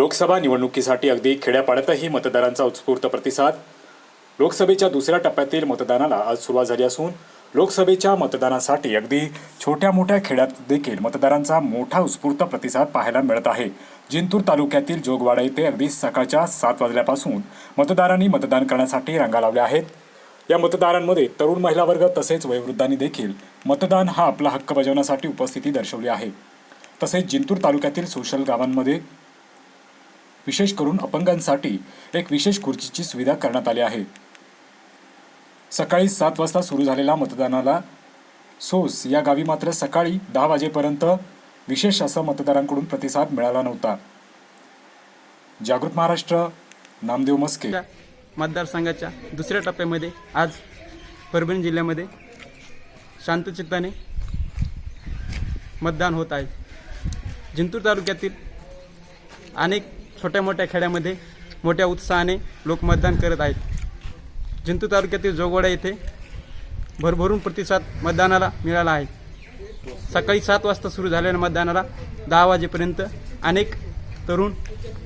लोकसभा निवडणुकीसाठी अगदी खेड्यापाड्यातही मतदारांचा उत्स्फूर्त प्रतिसाद. लोकसभेच्या दुसऱ्या टप्प्यातील मतदानाला आज सुरुवात झाली असून लोकसभेच्या मतदानासाठी अगदी छोट्या मोठ्या खेड्यात देखील मतदारांचा मोठा उत्स्फूर्त प्रतिसाद पाहायला मिळत आहे. जिंतूर तालुक्यातील जोगवाडा येथे अगदी सकाळच्या सात वाजल्यापासून मतदारांनी मतदान करण्यासाठी रांगा लावल्या आहेत. या मतदारांमध्ये तरुण महिला वर्ग तसेच वयोवृद्धांनी देखील मतदान हा आपला हक्क बजावण्यासाठी उपस्थिती दर्शवली आहे. तसेच जिंतूर तालुक्यातील सोशल गावांमध्ये विशेष करून अपंगांसाठी एक विशेष खुर्चीची सुविधा करण्यात आली आहे. सकाळी सात वाजता सुरू झालेल्या मतदानाला सोस या गावी मात्र सकाळी दहा वाजेपर्यंत विशेष असा मतदारांकडून प्रतिसाद मिळाला नव्हता. जागृत महाराष्ट्र नामदेव मस्के. मतदारसंघाच्या दुसऱ्या टप्प्यामध्ये आज परभणी जिल्ह्यामध्ये शांतचित्ताने मतदान होत आहे. जिंतूर तालुक्यातील अनेक छोट्या मोठ्या खेड्यामध्ये मोठ्या उत्साहाने लोक मतदान करत आहेत. जिंतूर तालुक्यातील जोगवाडा येथे भरभरून प्रतिसाद मतदानाला मिळाला आहे. सकाळी सात वाजता सुरू झालेल्या मतदानाला दहा वाजेपर्यंत अनेक तरुण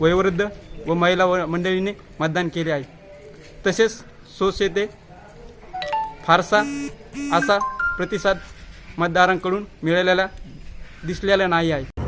वयोवृद्ध व महिला व मंडळीने मतदान केले आहे. तसेच सोस येथे फारसा असा प्रतिसाद मतदारांकडून मिळालेला दिसलेला नाही आहे.